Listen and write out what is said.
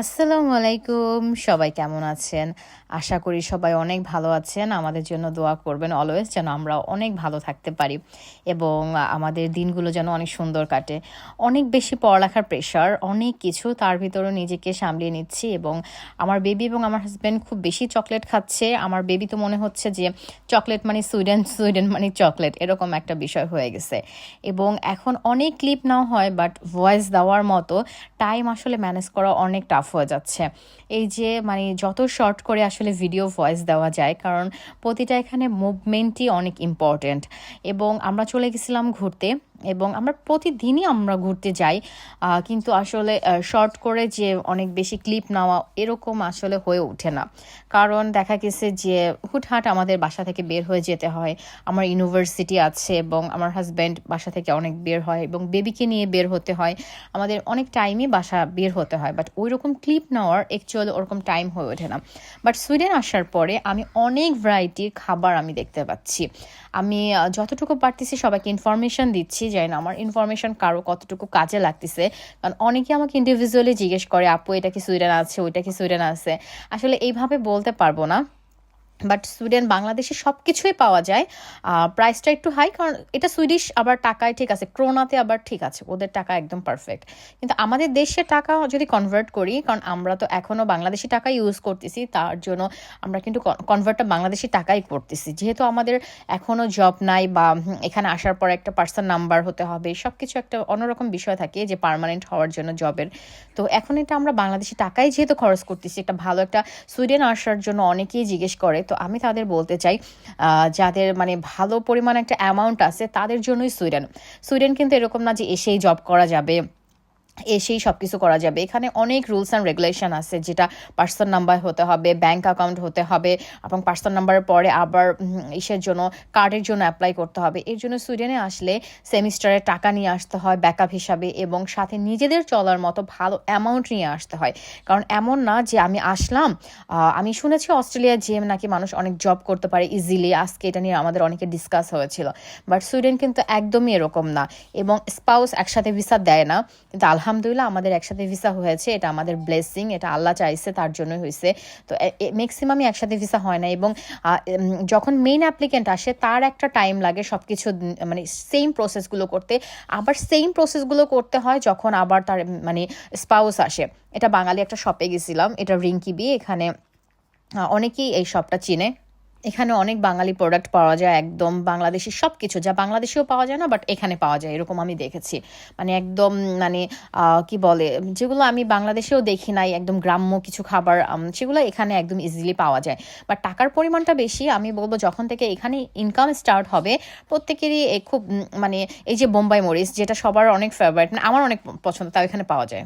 আসসালামু আলাইকুম। সবাই কেমন আছেন? আশা করি সবাই অনেক ভালো আছেন। আমাদের জন্য দোয়া করবেন অলওয়েজ যেন আমরা অনেক ভালো থাকতে পারি এবং আমাদের দিনগুলো যেন অনেক সুন্দর কাটে। অনেক বেশি পড়ালেখার প্রেশার অনেক কিছু তার ভিতরে নিজেকে সামলিয়ে নিচ্ছি এবং আমার বেবি এবং আমার হাজব্যান্ড খুব বেশি চকলেট খাচ্ছে। আমার বেবি তো মনে হচ্ছে যে চকলেট মানে সুইডেন সুইডেন মানে চকলেট এরকম একটা বিষয় হয়ে গেছে। এবং এখন অনেক ক্লিপ নাও হয় বাট ভয়েস দেওয়ার মতো টাইম আসলে ম্যানেজ করা অনেক টাফ হয়ে যাচ্ছে। এই যে মানে যত শর্ট করে আসলে ভিডিও ভয়েস দেওয়া যায়, কারণ প্রতিটা এখানে মুভমেন্টই অনেক ইম্পর্টেন্ট এবং আমরা চলে গেছিলাম ঘুরতে। এবং আমরা প্রতিদিনই আমরা ঘুরতে যাই। কিন্তু আসলে শর্ট করে যে অনেক বেশি ক্লিপ নেওয়া এরকম আসলে হয়ে ওঠে না। কারণ দেখা গেছে যে হুটহাট আমাদের বাসা থেকে বের হয়ে যেতে হয়। আমার ইউনিভার্সিটি আছে এবং আমার হাজব্যান্ড বাসা থেকে অনেক বের হয় এবং বেবিকে নিয়ে বের হতে হয়। আমাদের অনেক টাইমই বাসা বের হতে হয় বাট ওই রকম ক্লিপ নেওয়ার অ্যাকচুয়ালি ওরকম টাইম হয়ে ওঠে না। বাট সুইডেন আসার পরে আমি অনেক ভ্যারাইটির খাবার আমি দেখতে পাচ্ছি। আমি যতটুকু পারতেছি সবাইকে ইনফরমেশন দিচ্ছি জানি না। আমার ইনফরমেশন কারও কতটুকু কাজে লাগতেছে। কারণ অনেকে আমাকে ইন্ডিভিজুয়ালি জিজ্ঞেস করে, আপু, এটা কি সুইডেন আছে? ওইটা কি সুইডেন আছে? আসলে এইভাবে বলতে পারব না। বাট সুইডেন বাংলাদেশে সব কিছুই পাওয়া যায়। প্রাইসটা একটু হাই কারণ এটা সুইডিশ আবার টাকায় ঠিক আছে। ক্রোনাতে আবার ঠিক আছে। ওদের টাকা একদম পারফেক্ট কিন্তু আমাদের দেশে টাকা যদি কনভার্ট করি, কারণ আমরা তো এখনও বাংলাদেশি টাকা ইউজ করতেছি, তার জন্য আমরা কিন্তু কনভার্টটা বাংলাদেশি টাকাই করতেছি। যেহেতু আমাদের এখনও জব নাই বা এখানে আসার পর একটা পার্সন নাম্বার হতে হবে সব কিছু একটা অন্যরকম বিষয় থাকে যে পার্মানেন্ট হওয়ার জন্য জবের তো এখন এটা আমরা বাংলাদেশি টাকাই যেহেতু খরচ করতেছি, একটা ভালো একটা সুইডেন আসার জন্য অনেকেই জিজ্ঞেস করে তো আমি তাদের বলতে চাই যাদের মানে ভালো পরিমাণ একটা অ্যামাউন্ট আছে, তাদের জন্যই সুইডেন। সুইডেন কিন্তু এরকম না যে এসেই জব করা যাবে। এসেই সব কিছু করা যাবে। এখানে অনেক রুলস অ্যান্ড রেগুলেশন আছে, যেটা পার্সন নাম্বার হতে হবে ব্যাংক অ্যাকাউন্ট হতে হবে, এবং পার্সন নাম্বারের পরে আবার ইসের জন্য কার্ডের জন্য অ্যাপ্লাই করতে হবে। এর জন্য সুইডেনে আসলে সেমিস্টারে টাকা নিয়ে আসতে হয় ব্যাকআপ হিসাবে, এবং সাথে নিজেদের চলার মতো ভালো অ্যামাউন্ট নিয়ে আসতে হয়। কারণ এমন না যে আমি আসলাম আমি শুনেছি অস্ট্রেলিয়া যে নাকি মানুষ অনেক জব করতে পারে ইজিলি আজকে এটা নিয়ে আমাদের অনেকে ডিসকাস হয়েছিল। বাট সুইডেন কিন্তু একদমই এরকম না, এবং স্পাউস একসাথে ভিসা দেয় না, কিন্তু আলহামদুলিল্লাহ আমাদের একসাথে ভিসা হয়েছে, এটা আমাদের ব্লেসিং এটা আল্লাহ চাইছে, তার জন্যই হয়েছে। তো ম্যাক্সিমামই একসাথে ভিসা হয় না এবং যখন মেইন অ্যাপ্লিকেন্ট আসে, তার একটা টাইম লাগে সব কিছু মানে সেম প্রসেসগুলো করতে। আবার সেম প্রসেসগুলো করতে হয় যখন আবার তার মানে স্পাউস আসে। এটা বাঙালি একটা শপে গেছিলাম, এটা রিঙ্কি বি, এখানে অনেকেই এই শপটা চিনে। এখানে অনেক বাঙালি প্রোডাক্ট পাওয়া যায়, একদম বাংলাদেশি সব কিছু যা বাংলাদেশেও পাওয়া যায় না বাট এখানে পাওয়া যায়, এরকম আমি দেখেছি। মানে একদম মানে কি বলে, যেগুলো আমি বাংলাদেশেও দেখি নাই, একদম গ্রাম্য কিছু খাবার সেগুলো এখানে একদম ইজিলি পাওয়া যায়। বাট টাকার পরিমাণটা বেশি, আমি বলব যখন থেকে এখানে ইনকাম স্টার্ট হবে, প্রত্যেকেরই খুব মানে এই যে বোম্বাই মরিচ, যেটা সবার অনেক ফেভারিট আমার অনেক পছন্দ, তাও এখানে পাওয়া যায়।